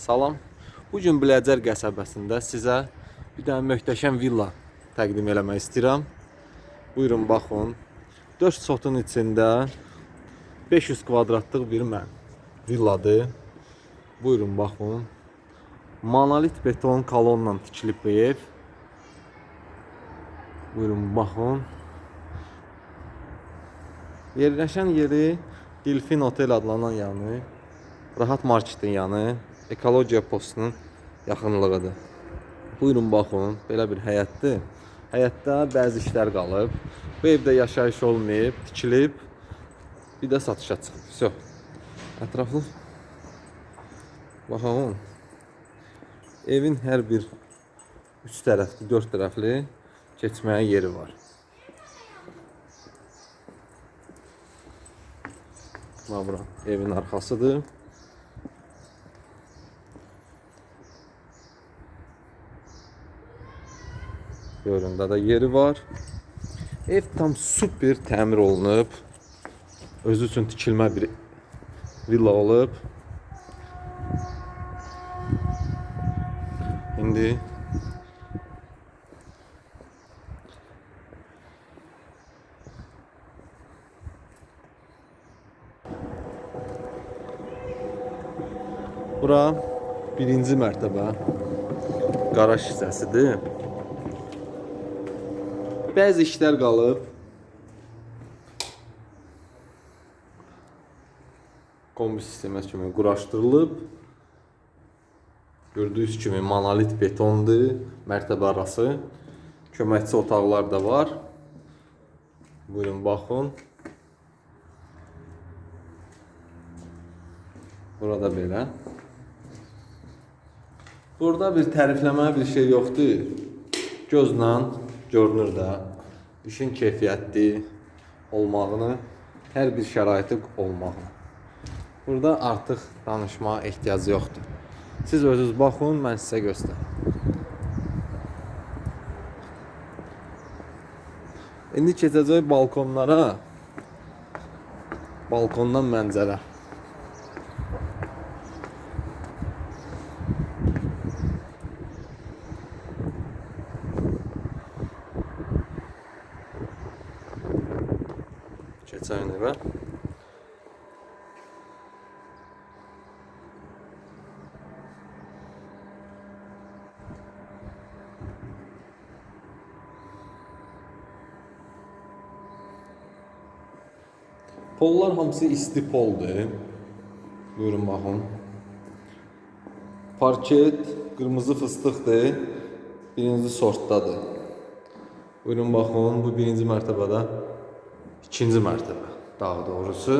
Salam. Bu gün Biləcər qəsəbəsində sizə bir dənə möhtəşəm villa təqdim eləmək istəyirəm. Buyurun baxın. 4 sotun içində 500 kvadratlıq bir mən villadır. Buyurun baxın. Monolit beton kolonla tikilib bir ev. Buyurun baxın. Yerləşən yeri Delfin Otel adlanan yanı, Rahat Marketin yanı, Ekologiya postunun yaxınlığıdır. Buyurun baxın, belə bir həyətdir. Həyətdə bəzi işlər qalıb. Bu evdə yaşayış olmayıb, tikilib, bir də satışa çıxıb. Vso. Ətraflı Baxın. Evin hər bir üç tərəfli, dörd tərəfli keçməyə yeri var. Bura evin arxasıdır. Göründə də yeri var. Ev tam super təmir olunub. Özü üçün tikilmə bir villa olub. İndi Bura birinci mərtəbə qaraj hissəsidir. Bəzi işlər qalıb. Kombi sistemi kimi quraşdırılıb. Gördüyünüz kimi monolit betondur, mərtəbə arası. Köməkçi otaqlar da var. Buyurun baxın. Burada belə. Burada bir tərifləməyə bir şey yoxdur. Gözlə görünür də işin keyfiyyətli olmağını, hər bir şəraiti olmağını. Burada artıq danışmağa ehtiyac yoxdur. Siz özünüz baxın, mən sizə göstərim. İndi keçəcək balkonlara. Balkondan mənzərə. Evə. Pollar hamısı isti poldur. Buyurun baxın. Parket qırmızı fıstıqdır. Birinci sortdadır. Buyurun baxın, bu birinci mərtəbədə. İkinci mərtəbə daha doğrusu.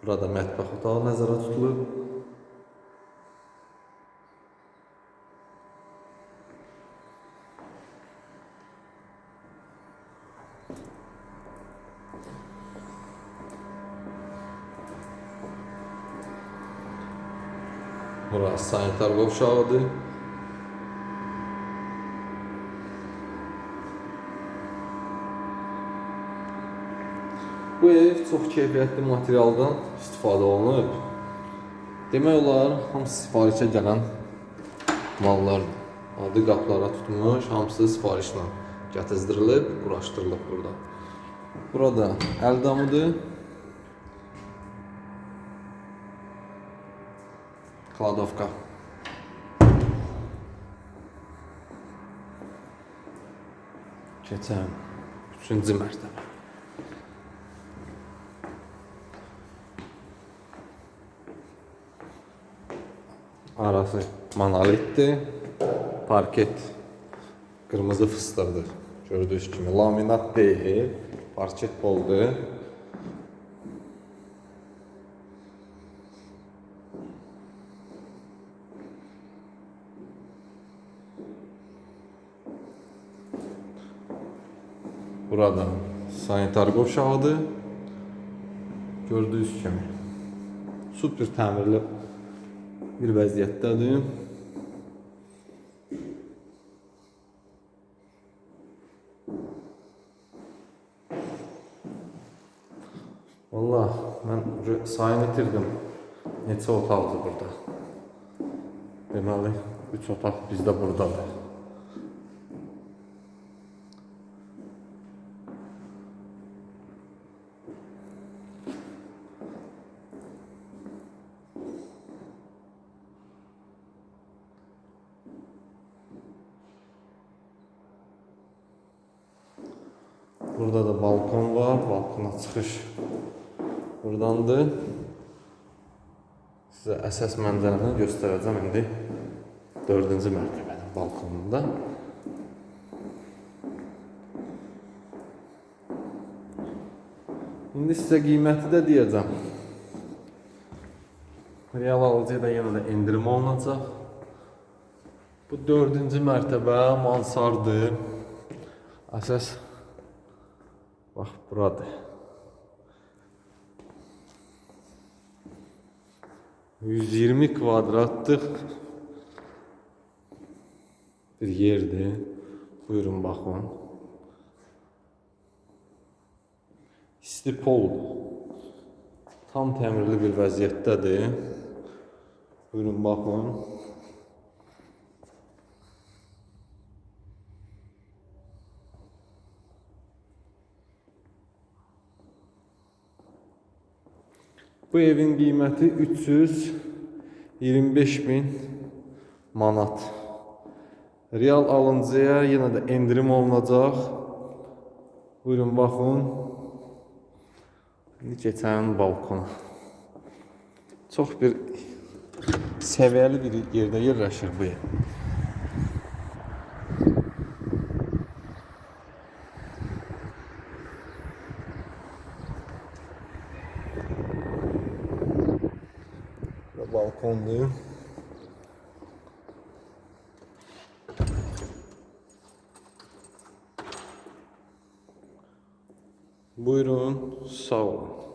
Burada mətbəx otağı nəzərə tutulub. Burası sanitar qovşağıdır. Bu ev çox keyfiyyətli materialdan istifadə olunub. Demək olar, hamısı sifarişə gələn mallardır. Adi qaplara tutmuş, hamısı sifarişlə gətizdirilib, quraşdırılıb burada. Burada əl damıdır. Kladovka. Keçən üçüncü mərtəbə. Arası monolitdir. Parket qırmızı fıstıqdır. Gördüyünüz kimi laminat deyil, parket poldur. Burada sanitar qovşağıdır. Gördüyünüz kimi. Super təmirli bir vəziyyətdədir. Valla mən sayını itirdim. Neçə otaqdır burada? Deməli 3 otaq bizdə burdadır. Burada da balkon var. Balkona çıxış buradandır. Sizə əsas mənzərəni göstərəcəm indi 4-cü mərtəbənin balkonunda. İndi sizə qiyməti də deyəcəm. Real alıcıya yenə də endirim olunacaq. Bu 4-cü mərtəbə mansardır. Əsas bax buradır. 120 kvadratlıq bir yerdir. Buyurun baxın. İsti poldur. Tam təmirli bir vəziyyətdədir. Buyurun baxın. Bu evin qiyməti 325 min manat. Real alıncıya yenə də endirim olunacaq. Buyurun baxın. İndi keçəlim balkona. Çox bir səviyyəli bir yerdə yerləşir bu ev. Balkondur. Buyurun, sağ.